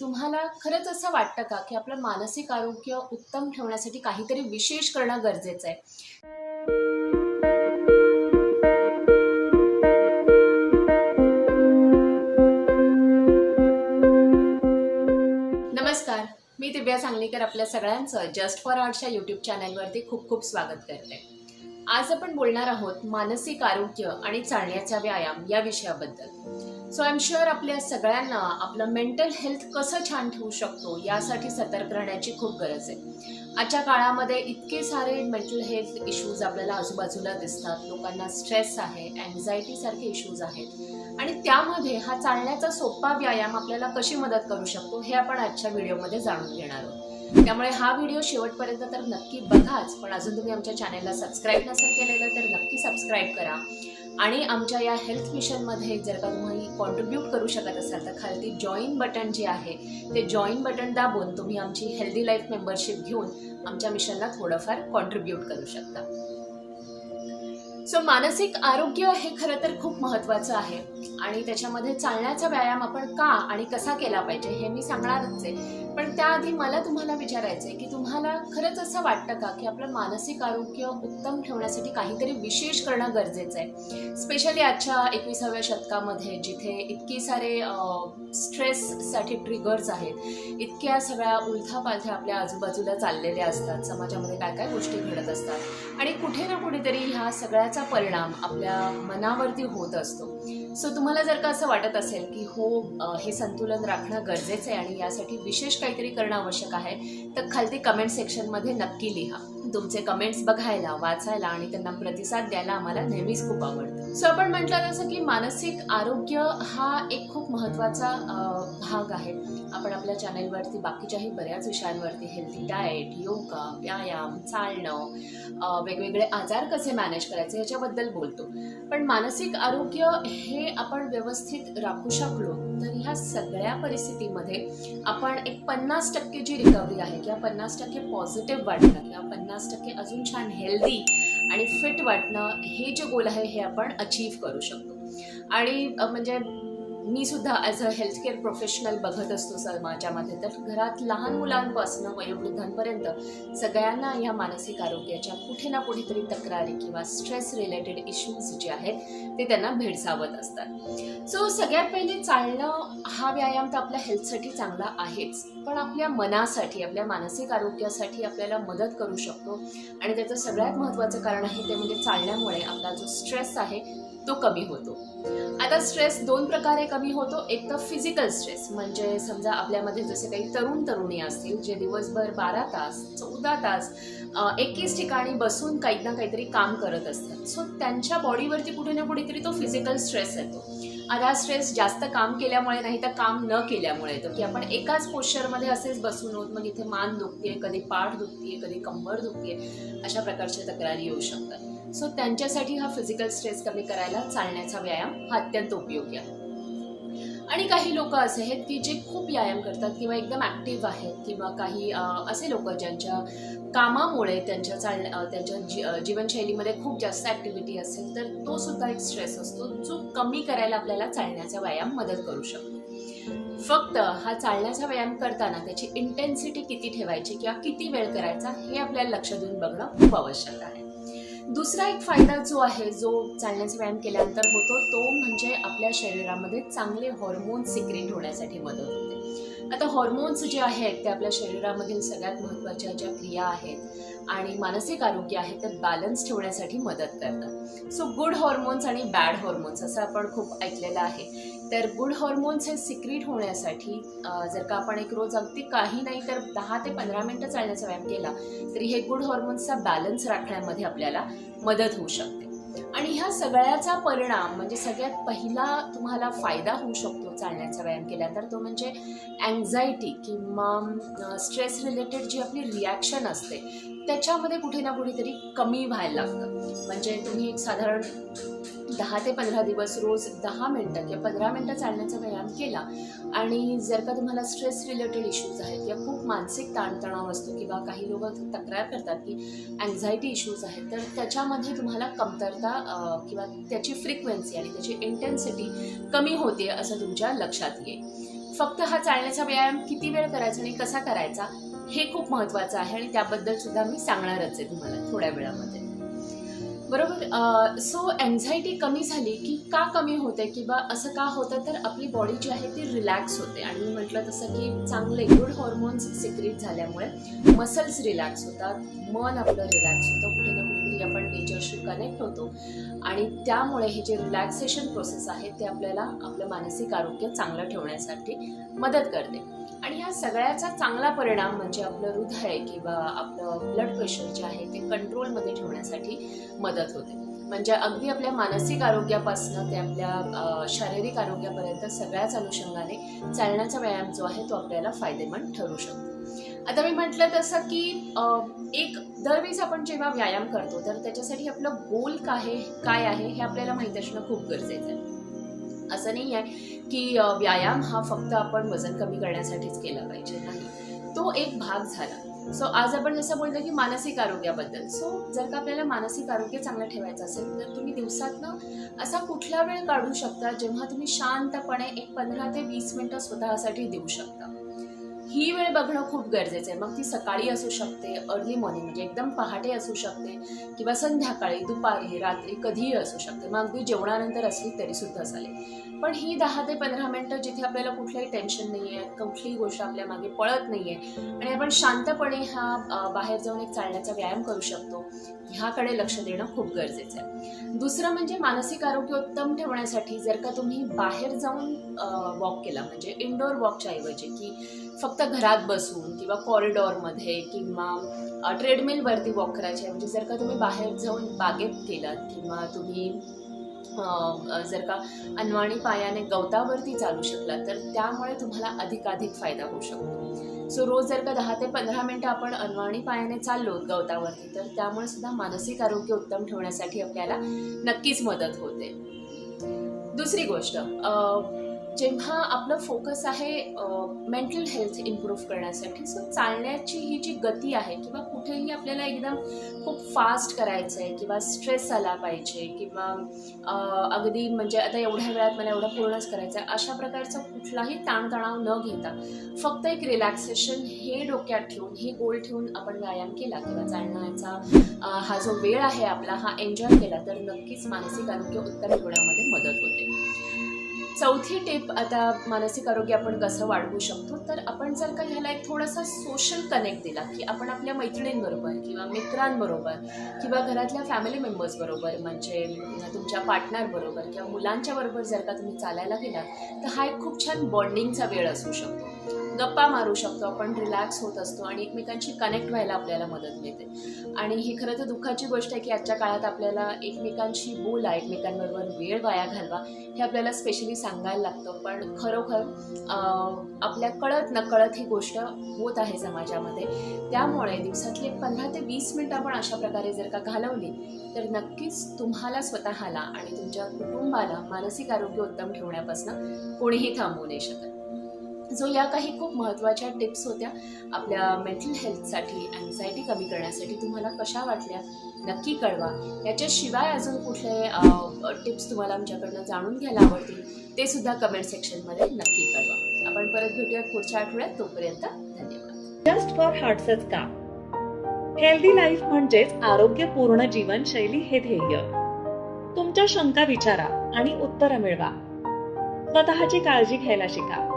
तुम्हाला खरंच असं वाटतं का की आपलं मानसिक आरोग्य उत्तम ठेवण्यासाठी काहीतरी विशेष करणं गरजेचं आहे? नमस्कार. मी दिव्या सांगलीकर आपल्या सगळ्यांचं जस्ट फॉर आर्टच्या यूट्यूब चॅनलवरती खूप खूप स्वागत करते. आज आपण बोलणार आहोत मानसिक आरोग्य आणि चालण्याचा व्यायाम या विषयाबद्दल. सो आय एम शुअर आपल्या सगळ्यांना आपलं मेंटल हेल्थ कसं छान ठेवू शकतो यासाठी सतर्क राहण्याची खूप गरज आहे. आजच्या काळामध्ये इतके सारे मेंटल हेल्थ इश्यूज आपल्याला आजूबाजूला दिसतात. लोकांना स्ट्रेस आहे अँझायटीसारखे इश्यूज आहेत. आणि त्यामध्ये हा चालण्याचा सोपा व्यायाम आपल्याला कशी मदत करू शकतो हे आपण आजच्या व्हिडिओमध्ये जाणून घेणार आहोत. त्यामुळे हा व्हिडिओ शेवटपर्यंत तर नक्की बघाच. पण अजून तुम्ही आमच्या चॅनेलला सबस्क्राईब नसेल केलेलं तर नक्की सबस्क्राईब करा. आणि आमच्या या हेल्थ मिशनमध्ये जर का तुम्ही कॉन्ट्रीब्यूट करू शकत असाल तर खालती जॉईन बटन जे आहे ते जॉईन बटन दाबून तुम्ही आमची हेल्दी लाईफ मेंबरशिप घेऊन आमच्या मिशनला थोडंफार कॉन्ट्रीब्यूट करू शकता. सो मानसिक आरोग्य हे खरं तर खूप महत्त्वाचं आहे. आणि त्याच्यामध्ये चालण्याचा व्यायाम आपण का आणि कसा केला पाहिजे हे मी सांगणारच आहे. पण त्याआधी मला तुम्हाला विचारायचं आहे की तुम्हाला खरंच असं वाटतं का की आपलं मानसिक आरोग्य उत्तम ठेवण्यासाठी काहीतरी विशेष करणं गरजेचं आहे? स्पेशली आजच्या एकविसाव्या शतकामध्ये जिथे इतके सारे स्ट्रेससाठी ट्रिगर्स आहेत इतक्या सगळ्या उलथापालथ्या आपल्या आजूबाजूला चाललेल्या असतात. समाजामध्ये काय काय गोष्टी घडत असतात? आणि कुठे ना कुठेतरी ह्या सगळ्या त्याचा परिणाम आपल्या मनावरती होत असतो. सो तुम्हाला जर का असं वाटत असेल की हो हे संतुलन राखणं गरजेचं आहे आणि यासाठी विशेष काहीतरी करणं आवश्यक आहे तर खालती कमेंट सेक्शनमध्ये नक्की लिहा. तुमचे कमेंट्स बघायला वाचायला आणि त्यांना प्रतिसाद द्यायला आम्हाला नेहमीच खूप आवडतं. सो आपण म्हटलं जसं की मानसिक आरोग्य हा एक खूप महत्त्वाचा भाग आहे आपण आपल्या चॅनेलवरती बाकीच्याही बऱ्याच विषयांवरती हेल्दी डाएट योगा व्यायाम चालणं वेगवेगळे आजार कसे मॅनेज करायचे ह्याच्याबद्दल बोलतो. पण मानसिक आरोग्य हे आपण व्यवस्थित राखू शकलो तर ह्या सगळ्या परिस्थितीमध्ये आपण एक पन्नास टक्के जी रिकव्हरी आहे किंवा पन्नास टक्के पॉझिटिव्ह वाटणं किंवा पन्नास टक्के अजून छान हेल्दी आणि फिट वाटणं हे जे गोल आहे हे आपण अचीव करू शकतो. आणि म्हणजे मी सुद्धा ॲज अ हेल्थकेअर प्रोफेशनल बघत असतो समाजामध्ये तर घरात लहान मुलांपासून वयोवृद्धांपर्यंत सगळ्यांना ह्या मानसिक आरोग्याच्या कुठे ना कुठेतरी तक्रारी किंवा स्ट्रेस रिलेटेड इश्यूज जे आहेत ते त्यांना भेडसावत असतात. सो सगळ्यात पहिले चालणं हा व्यायाम तर आपल्या हेल्थसाठी चांगला आहेच. पण आपल्या मनासाठी आपल्या मानसिक आरोग्यासाठी आपल्याला मदत करू शकतो. आणि त्याचं सगळ्यात महत्त्वाचं कारण आहे ते म्हणजे चालण्यामुळे आपला जो स्ट्रेस आहे तो कमी होतो. आता स्ट्रेस दोन प्रकारे कमी होतो एक तर फिजिकल स्ट्रेस म्हणजे समजा आपल्यामध्ये जसे काही तरुण तरुणी असतील जे दिवसभर बारा तास चौदा तास अ, एकीच ठिकाणी बसून काही ना काहीतरी काम करत असतात. सो त्यांच्या बॉडीवरती कुठे ना कुठेतरी तो फिजिकल स्ट्रेस येतो. आता स्ट्रेस जास्त काम केल्यामुळे नाही तर काम न केल्यामुळे येतो. की आपण एकाच पोश्चरमध्ये असेच बसून होत मग इथे मान दुखते कधी पाठ दुखते कधी कंबर दुखते अशा प्रकारच्या तक्रारी येऊ शकतात. सो त्यांच्यासाठी हा फिजिकल स्ट्रेस कमी करायला चालण्याचा व्यायाम हा अत्यंत उपयोगी आहे. आणि काही लोक असे आहेत की जे खूप व्यायाम करतात किंवा एकदम ॲक्टिव्ह आहेत किंवा काही असे लोक ज्यांच्या कामामुळे त्यांच्या चाल त्यांच्या जी जीवनशैलीमध्ये खूप जास्त ॲक्टिव्हिटी असेल तर तो सुद्धा एक स्ट्रेस असतो जो कमी करायला आपल्याला चालण्याचा व्यायाम मदत करू शकतो. फक्त हा चालण्याचा व्यायाम करताना त्याची इंटेन्सिटी किती ठेवायची किंवा किती वेळ करायचा हे आपल्याला लक्ष देऊन बघणं खूप आवश्यक आहे. दुसरा एक फायदा जो आहे जो चालण्याचा व्यायाम केल्यानंतर होतो तो म्हणजे आपल्या शरीरामध्ये चांगले हॉर्मोन्स सिक्रेट होण्यासाठी मदत होते. आता हॉर्मोन्स जे आहेत ते आपल्या शरीरामधील सगळ्यात महत्त्वाच्या ज्या क्रिया आहेत आणि मानसिक आरोग्य आहे ते बॅलन्स ठेवण्यासाठी मदत करतात. सो गुड हॉर्मोन्स आणि बॅड हॉर्मोन्स असं आपण खूप ऐकलेलं आहे. तर गुड हॉर्मोन्स हे सिक्रीट होण्यासाठी जर का आपण एक रोज अगदी काही नाही तर दहा ते पंधरा मिनटं चालण्याचा व्यायाम केला तरी हे गुड हॉर्मोन्सचा बॅलन्स राखण्यामध्ये आपल्याला मदत होऊ शकते. आणि ह्या सगळ्याचा परिणाम म्हणजे सगळ्यात पहिला तुम्हाला फायदा होऊ शकतो चालण्याचा व्यायाम केल्यानंतर तो म्हणजे अँझायटी किंवा स्ट्रेस रिलेटेड जी आपली रिॲक्शन असते त्याच्यामध्ये कुठे ना कुठेतरी कमी व्हायला लागतं. म्हणजे तुम्ही एक साधारण दहा ते पंधरा दिवस रोज दहा मिनटं किंवा पंधरा मिनटं चालण्याचा व्यायाम केला आणि जर का तुम्हाला स्ट्रेस रिलेटेड इश्यूज आहेत किंवा खूप मानसिक ताणतणाव असतो किंवा काही लोक तक्रार करतात की अँझायटी इश्यूज आहेत तर त्याच्यामध्ये तुम्हाला कमतरता किंवा त्याची फ्रिक्वेन्सी आणि त्याची इंटेन्सिटी कमी होते असं तुमच्या लक्षात येईल. फक्त हा चालण्याचा व्यायाम किती वेळ करायचा आणि कसा करायचा हे खूप महत्त्वाचं आहे आणि त्याबद्दल सुद्धा मी सांगणारच आहे तुम्हाला थोड्या वेळामध्ये. बरोबर. सो एन्झायटी कमी झाली की का कमी होते किंवा असं का होतं तर आपली बॉडी जी आहे ती रिलॅक्स होते. आणि मी म्हटलं तसं की चांगले गुड हॉर्मोन्स सिक्रेट झाल्यामुळे मसल्स रिलॅक्स होतात मन आपलं रिलॅक्स होतं. कुठे ना कुठेतरी आपण नेचरशी कनेक्ट होतो. आणि त्यामुळे हे जे रिलॅक्सेशन प्रोसेस आहे ते आपल्याला आपलं मानसिक आरोग्य चांगलं ठेवण्यासाठी मदत करते. आणि ह्या सगळ्याचा चांगला परिणाम म्हणजे आपलं हृदय किंवा आपलं ब्लड प्रेशर जे आहे ते कंट्रोलमध्ये ठेवण्यासाठी मदत होते. म्हणजे अगदी आपल्या मानसिक आरोग्यापासून ते आपल्या शारीरिक आरोग्यापर्यंत सगळ्याच अनुषंगाने चालण्याचा व्यायाम जो आहे तो आपल्याला फायदेमंद ठरू शकतो. आता मी म्हटलं तसं की एक दरवेळेस आपण जेव्हा व्यायाम करतो तर त्याच्यासाठी आपलं गोल काय आहे काय आहे हे आपल्याला माहीत असणं खूप गरजेचं आहे. असं नाही आहे की व्यायाम हा फक्त आपण वजन कमी करण्यासाठीच केला पाहिजे नाही. तो एक भाग झाला. सो आज आपण जसं बोलतो की मानसिक आरोग्याबद्दल. सो जर का आपल्याला मानसिक आरोग्य चांगलं ठेवायचं असेल तर तुम्ही दिवसातनं असा कुठला वेळ काढू शकता जेव्हा तुम्ही शांतपणे एक पंधरा ते वीस मिनटं स्वतःसाठी देऊ शकता. ही वेळ बघणं खूप गरजेचं आहे. मग ती सकाळी असू शकते अर्ली मॉर्निंग म्हणजे एकदम पहाटे असू शकते किंवा संध्याकाळी दुपारी रात्री कधीही असू शकते. मग अगदी जेवणानंतर असली तरी सुद्धा चालेल. पण ही दहा ते पंधरा मिनटं जिथे आपल्याला कुठलंही टेन्शन नाही आहे कुठलीही गोष्ट आपल्या मागे पळत नाही आहे आणि आपण शांतपणे हा बाहेर जाऊन एक चालण्याचा व्यायाम करू शकतो ह्याकडे लक्ष देणं खूप गरजेचं आहे. दुसरं म्हणजे मानसिक आरोग्य उत्तम ठेवण्यासाठी जर का तुम्ही बाहेर जाऊन वॉक केला म्हणजे इनडोअर वॉकच्या ऐवजी की फक्त घरात बसून किंवा कॉरिडॉरमध्ये किंवा ट्रेडमिलवरती वॉक करायचे. म्हणजे जर का तुम्ही बाहेर जाऊन बागेत केलात किंवा तुम्ही जर का अनवाणी पायाने गवतावरती चालू शकला तर त्यामुळे तुम्हाला अधिकाधिक फायदा होऊ शकतो. सो रोज जर का दहा ते पंधरा मिनटं आपण अनवाणी पायाने चाललो गवतावरती तर त्यामुळे सुद्धा मानसिक आरोग्य उत्तम ठेवण्यासाठी आपल्याला नक्कीच मदत होते. दुसरी गोष्ट जेव्हा आपलं फोकस आहे मेंटल हेल्थ इम्प्रूव्ह करण्यासाठी सो चालण्याची ही जी गती आहे किंवा कुठेही आपल्याला एकदम खूप फास्ट करायचं आहे किंवा स्ट्रेस आला पाहिजे किंवा अगदी म्हणजे आता एवढ्या वेळात मला एवढं पूर्णच करायचं आहे अशा प्रकारचा कुठलाही ताणतणाव न घेता फक्त एक रिलॅक्सेशन हे डोक्यात ठेवून हे गोल ठेवून आपण व्यायाम केला किंवा चालण्याचा हा जो वेळ आहे आपला हा एन्जॉय केला तर नक्कीच मानसिक आरोग्य उत्तर ठेवण्यामध्ये मदत होते. चौथी टिप आता मानसिक आरोग्य आपण कसं वाढवू शकतो? तर आपण जर का ह्याला एक थोडासा सोशल कनेक्ट दिला की आपण आपल्या मैत्रिणींबरोबर किंवा मित्रांबरोबर किंवा घरातल्या फॅमिली मेंबर्सबरोबर म्हणजे तुमच्या पार्टनरबरोबर किंवा मुलांच्या बरोबर जर का तुम्ही चालायला गेलात तर हा एक खूप छान बॉन्डिंगचा वेळ असू शकतो. गप्पा मारू शकतो आपण रिलॅक्स होत असतो आणि एकमेकांशी कनेक्ट व्हायला आपल्याला मदत मिळते. आणि ही खरं तर दुःखाची गोष्ट आहे की आजच्या काळात आपल्याला एकमेकांशी बोला एकमेकांबरोबर वेळ वाया घालवा हे आपल्याला स्पेशली सांगायला लागतं. पण खरोखर आपल्या कळत नकळत ही गोष्ट होत आहे समाजामध्ये. त्यामुळे दिवसातले पंधरा ते वीस मिनटं आपण अशा प्रकारे जर का घालवली तर नक्कीच तुम्हाला स्वतःला आणि तुमच्या कुटुंबाला मानसिक आरोग्य उत्तम ठेवण्यापासून कोणीही थांबवू नाही शकत. जो या काही खूप महत्त्वाच्या टिप्स होत्या आपल्या मेंटल हेल्थसाठी अँझायटी कमी करण्यासाठी तुम्हाला कशा वाटल्या नक्की कळवा. याच्याशिवाय अजून कुठले टिप्स तुम्हाला आमच्याकडनं जाणून घ्यायला आवडतील ते सुद्धा कमेंट सेक्शनमध्ये नक्की कळवा. आपण परत भेटूयात पुढच्या आठवड्यात. तोपर्यंत धन्यवाद. जस्ट फॉर हार्ट्सच का हेल्दी लाईफ म्हणजेच आरोग्यपूर्ण जीवनशैली हे ध्येय. तुमच्या शंका विचारा आणि उत्तरं मिळवा. स्वतःची काळजी घ्यायला शिका.